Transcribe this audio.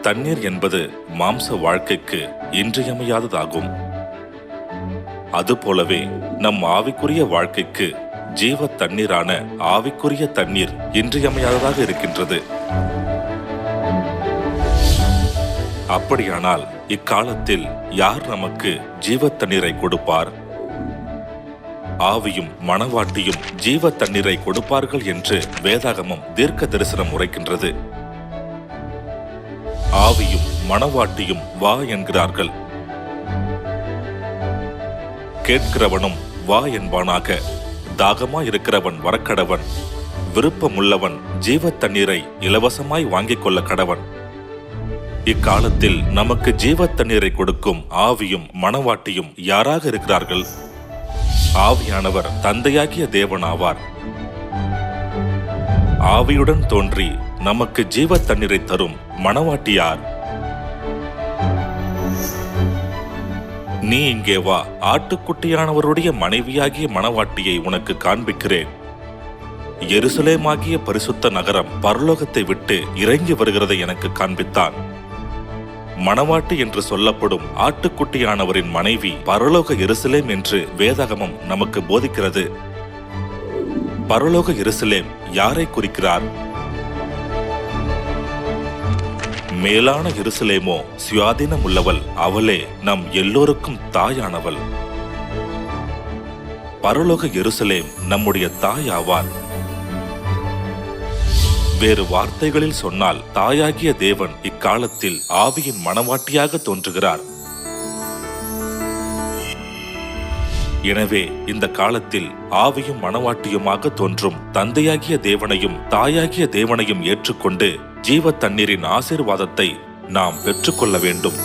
தண்ணீர் என்பது மாம்ச வாழ்க்கைக்கு இன்றியமையாததாகும். அதுபோலவே நம் ஆவிக்குரிய வாழ்க்கைக்கு ஜீவ தண்ணீரான ஆவிக்குரிய தண்ணீர் இன்றியமையாததாக இருக்கின்றது. அப்படியானால் இக்காலத்தில் யார் நமக்கு ஜீவ தண்ணீரை கொடுப்பார்? ஆவியும் மணவாட்டியும் ஜீவ தண்ணீரை கொடுப்பார்கள் என்று வேதாகமம் தீர்க்க தரிசனம் உரைக்கின்றது. ஆவியும் மணவாட்டியும் வா என்கிறார்கள். கேட்கிறவனும் வா என்பானாக. தாகமா இருக்கிறவன் வரக்கடவன். விருப்பமுள்ளவன் ஜீவ தண்ணீரை இலவசமாய் வாங்கிக் கொள்ள கடவன். இக்காலத்தில் நமக்கு ஜீவ தண்ணீரை கொடுக்கும் ஆவியும் மணவாட்டியும் யாராக இருக்கிறார்கள்? ஆவியானவர் தந்தையாகிய தேவனாவார். ஆவியுடன் தோன்றி நமக்கு ஜீவ தண்ணீரை தரும் மணவாட்டியார். நீ இங்கே வா ஆட்டுக்குட்டியானவருடைய மனைவியாகிய மணவாட்டியை உனக்கு காண்பிக்கிறேன். எருசலேமாகிய பரிசுத்த நகரம் பரலோகத்தை விட்டு இறங்கி வருகிறதை எனக்கு காண்பித்தான். மணவாட்டி என்று சொல்லப்படும் ஆட்டுக்குட்டியானவரின் மனைவி பரலோக எருசலேம் என்று வேதாகமம் நமக்கு போதிக்கிறது. பரலோக எருசலேம் யாரை குறிக்கிறார்? மேலான எருசலேமோ சுயாதீனம் உள்ளவள் அவளே நம் எல்லோருக்கும் தாயானவள். பரலோக எருசலேம் நம்முடைய தாய் ஆவார். வேறு வார்த்தைகளில் சொன்னால் தாயாகிய தேவன் இக்காலத்தில் ஆவியின் மனவாட்டியாக தோன்றுகிறார். எனவே இந்த காலத்தில் ஆவியும் மனவாட்டியுமாக தோன்றும் தந்தையாகிய தேவனையும் தாயாகிய தேவனையும் ஏற்றுக்கொண்டு ஜீவ தண்ணீரின் ஆசீர்வாதத்தை நாம் பெற்றுக்கொள்ள வேண்டும்.